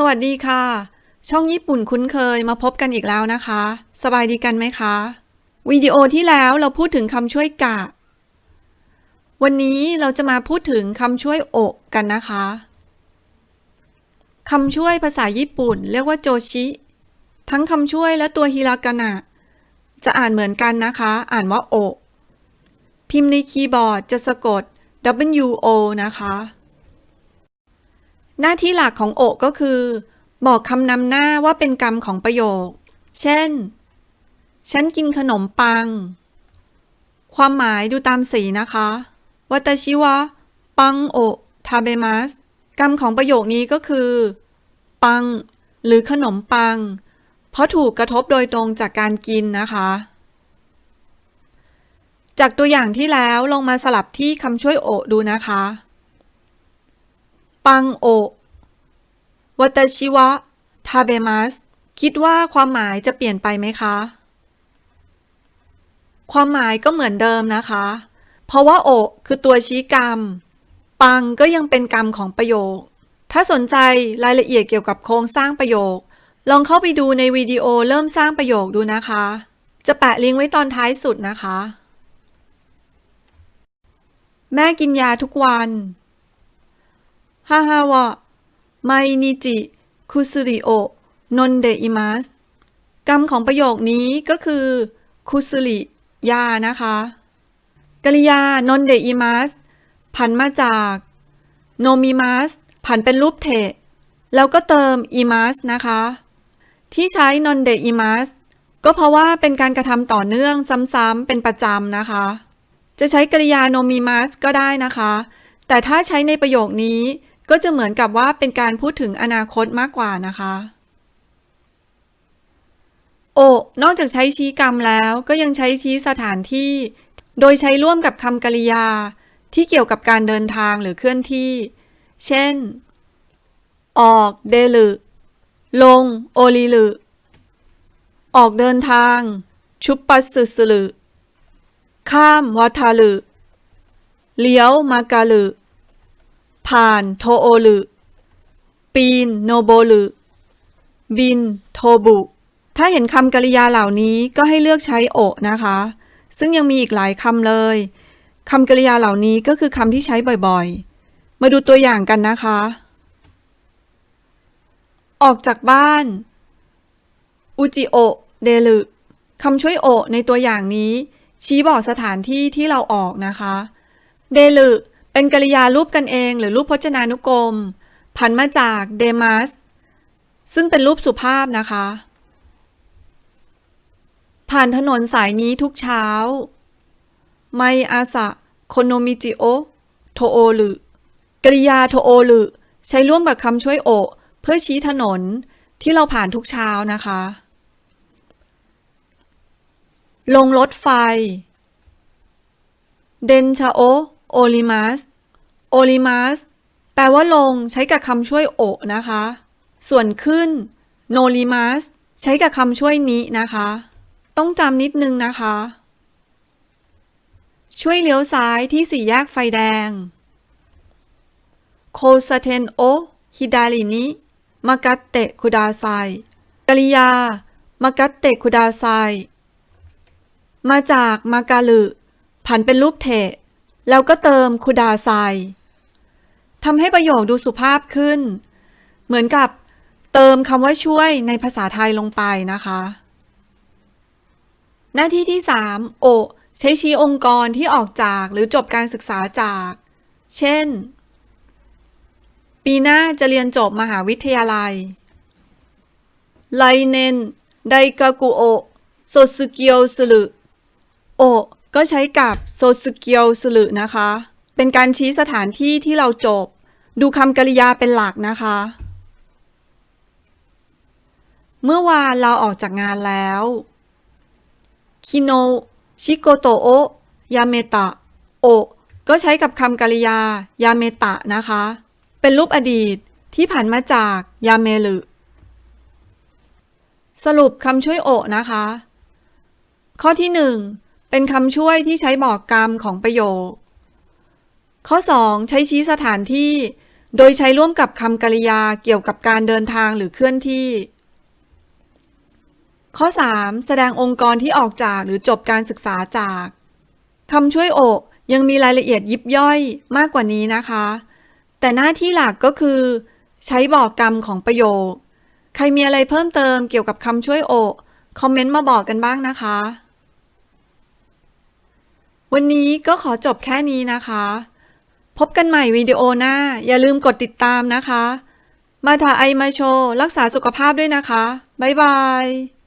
สวัสดีค่ะ ช่องญี่ปุ่นคุ้นเคยมาพบกันอีกแล้วนะคะ สบายดีกันไหมคะวิดีโอที่แล้วเราพูดถึงคำช่วยกะ วันนี้เราจะมาพูดถึงคำช่วยโอะกันนะคะคำช่วยภาษาญี่ปุ่น เรียกว่าโจชิ ทั้งคำช่วยและตัวฮิรากานะจะอ่านเหมือนกันนะคะ อ่านว่าโอะพิมพ์ในคีย์บอร์ดจะสะกด W O นะคะ หน้าที่หลักของโอก็คือ บอกคำนำหน้าว่าเป็นกรรมของประโยค เช่น ฉันกินขนมปัง ความหมายดูตามสีนะคะวัตชิวะ ปังโอทาเบมัสกรรมของประโยคนี้ก็คือ ปัง หรือขนมปัง เพราะถูกกระทบโดยตรงจากการกินนะคะ จากตัวอย่างที่แล้วลองมาสลับที่คำช่วยโอดูนะคะ ปังโอวัตชิวะทาเบมัสคิดว่าความหมายจะเปลี่ยนไปไหมคะ ความหมายก็เหมือนเดิมนะคะ เพราะว่าโอคือตัวชี้กรรม ปังก็ยังเป็นกรรมของประโยค ถ้าสนใจรายละเอียดเกี่ยวกับโครงสร้างประโยค ลองเข้าไปดูในวิดีโอเริ่มสร้างประโยคดูนะคะ จะแปะลิงก์ไว้ตอนท้ายสุดนะคะ แม่กินยาทุกวัน ฮาฮาวะไมนิจิคุสุริโอนนเดอิมัสกรรมของประโยคนี้ก็คือคุสุริยานะคะ กริยานนเดอิมัสผันมาจากโนมิมัสผันเป็นรูปเทะแล้วก็เติมอิมัสนะคะ ที่ใช้นนเดอิมัสก็เพราะว่าเป็นการกระทำต่อเนื่องซ้ำๆเป็นประจำนะคะ จะใช้กริยาโนมิมัสก็ได้นะคะ แต่ถ้าใช้ในประโยคนี้ ก็จะเหมือนกับว่าเป็นการพูดถึงอนาคตมากกว่านะคะโอนอกจากใช้ชี้กรรมแล้วก็ยังใช้ชี้สถานที่ โดยใช้ร่วมกับคำกริยา ที่เกี่ยวกับการเดินทางหรือเคลื่อนที่ เช่น ออกเดลุลง โอริลุออกเดินทาง ชุปปัสสึสลุข้ามวาทาลุเลี้ยวมากาลุ ผ่านโทโอลุปีนโนโบลุบินโทบุ ถ้าเห็นคำกริยาเหล่านี้ก็ให้เลือกใช้โอะนะคะ ซึ่งยังมีอีกหลายคำเลยคำกริยาเหล่านี้ก็คือคำที่ใช้บ่อยๆ มาดูตัวอย่างกันนะคะ ออกจากบ้านอุจิโอเดลุคำช่วยโอในตัวอย่างนี้ ชี้บอกสถานที่ที่เราออกนะคะ เดลุ เป็นกริยารูปกันเองหรือรูปพจนานุกรมผันมาจากเดมัสซึ่งเป็นรูปสุภาพนะคะ ผ่านถนนสายนี้ทุกเช้า ไมอาสะโคโนมิจิโอโทโอลุกริยาโทโอลุใช้ร่วมกับคำช่วยโอ เพื่อชี้ถนนที่เราผ่านทุกเช้านะคะ ลงรถไฟ เดนชาโอ โอลิมัสโอลิมัสแปลว่าลงใช้กับคำช่วยโอนะคะ ส่วนขึ้นโนลิมัสใช้กับคำช่วยนี้นะคะ ต้องจำนิดนึงนะคะ ช่วยเลี้ยวซ้ายที่สี่แยกไฟแดงโคซาเทนโอฮิดารินิมากัตเตะคุดาไซกริยามากัตเตะคุดาไซมาจากมากาลุผันเป็นรูปเทะ แล้วก็เติมคุดาไซทำให้ประโยคดูสุภาพขึ้น เหมือนกับเติมคำว่าช่วยในภาษาไทยลงไปนะคะ หน้าที่ที่ 3 โอ ใช้ชี้องค์กรที่ออกจากหรือจบการศึกษาจาก เช่น ปีหน้าจะเรียนจบมหาวิทยาลัยไลเนนไดกากุโอโซซุเกียวสุรุโอ ก็ใช้กับโซซุเกียวสุรุนะคะ เป็นการชี้สถานที่ที่เราจบ ดูคำกริยาเป็นหลักนะคะ เมื่อวานเราออกจากงานแล้วคิโนชิโกโตโอยาเมตะโอก็ใช้กับคำกริยายาเมตะนะคะ เป็นรูปอดีตที่ผันมาจากยาเมลุสรุปคำช่วยโอนะคะ ข้อที่หนึ่ง เป็นคำช่วยที่ใช้บอกกรรมของประโยค ข้อ 2 ใช้ชี้สถานที่ โดยใช้ร่วมกับคำกริยาเกี่ยวกับการเดินทางหรือเคลื่อนที่ ข้อ 3. แสดงองค์กรที่ออกจากหรือจบการศึกษาจากคำช่วยโอกยังมีรายละเอียดยิบย่อยมากกว่านี้นะคะ แต่หน้าที่หลักก็คือ ใช้บอกกรรมของประโยค ใครมีอะไรเพิ่มเติมเกี่ยวกับคำช่วยโอกคอมเมนต์มาบอกกันบ้างนะคะ วันนี้ก็ขอจบแค่นี้นะคะ พบกันใหม่วิดีโอหน้า อย่าลืมกดติดตามนะคะ มาถาไอมาโชว์รักษาสุขภาพด้วยนะคะ บ๊ายบาย